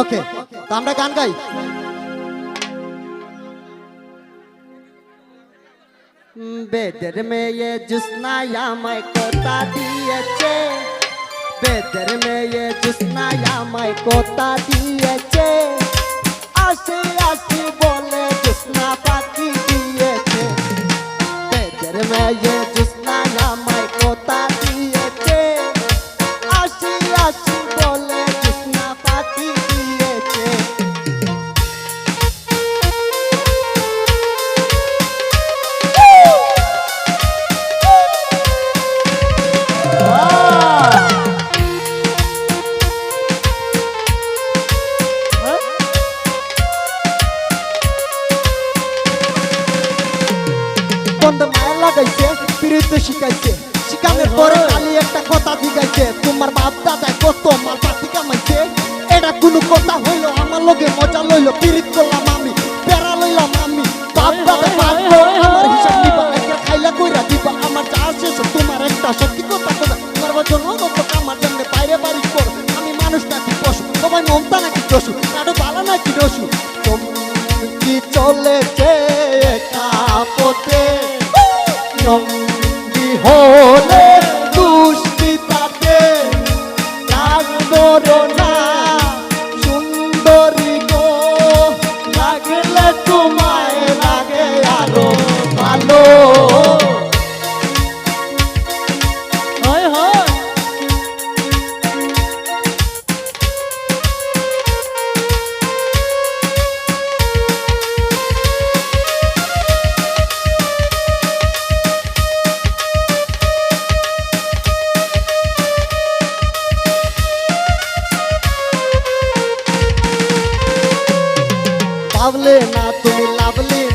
ওকে তো আমরা গান গাই বেদের মেয়ে জুসনায় আমায় কোথা দিয়েছে বেদের মেয়ে জুসনায় আমায় কোথা দিয়েছে আসি আসি বলে জুসনা পাখি দিয়েছে বেদের মেয়ে লাগাইছে বিরুদ্ধে শিখাইছে। শিখানোর পরে খালি একটা কথা দিগাইছে তোমার বাপ দাদায় কত মাল পাতি কামাইছে। এটা কোনো কথা হইল আমার লগে মজা লইলো পিরিত করলাম আমি পেরা লইলাম আমি। বাপ দাদা বাপ আমার হিসাব নিবা একটা খাইলা কইরা দিবা আমার যা শেষ তোমার একটা সত্যি কথা কথা তোমার জন্য কত আমার জন্য বাইরে বাড়ি কর। আমি মানুষ নাকি পশু সবাই মমতা নাকি দোষু কারও ভালো নাকি কি নন্দী হলে দুষ্টিতাতে লাগল না সুন্দরী গো লাগলে পাবলে না তুমি লাভলি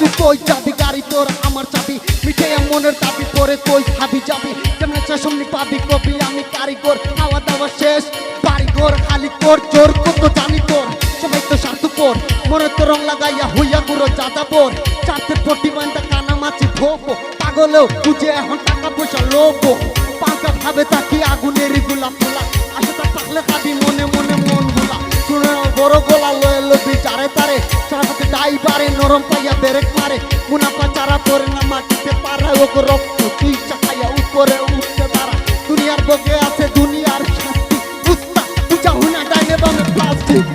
কত কই যাবি? গাড়ি তোর, আমার চাবি। মিঠে মনের দাবি পরে কই খাবি যাবি? কেমনে চাষমনি পাবি কবি? আমি কারিগর, খাওয়া দাওয়া শেষ। বাড়িঘর খালি কর জোর কত জানি তোর। সবাই তো স্বার্থপর, মনে তো রং লাগাইয়া হইয়া গুরো যাযাবর। চারটে বান্ধা কানা মাছি ভোগো পাগলেও বুঝে এখন টাকা পয়সা লোভ পাকা ভাবে তাকি আগুনেরগুলা ফোলা? আশাটা পাকলে খাবি মনে মনে মনগুলা। শুনে বড় গোলা লয়ে লবি চারে তারে। চারাতে ড্রাইভারে নরম পাইয়া ব্রেক মারে। মুনাফা চারা তোর না মাটিতে পারা ওক রক্ত। তুই চাকাইয়া উপরে উঠতে পারা। দুনিয়ার বগে আছে দুনিয়ার শাস্তি। বুঝতা বুঝা হুনা ডাইনে বামে প্লাস্টিক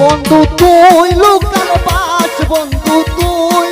বন্ধু তুই লোকাল বাস বন্ধু তুই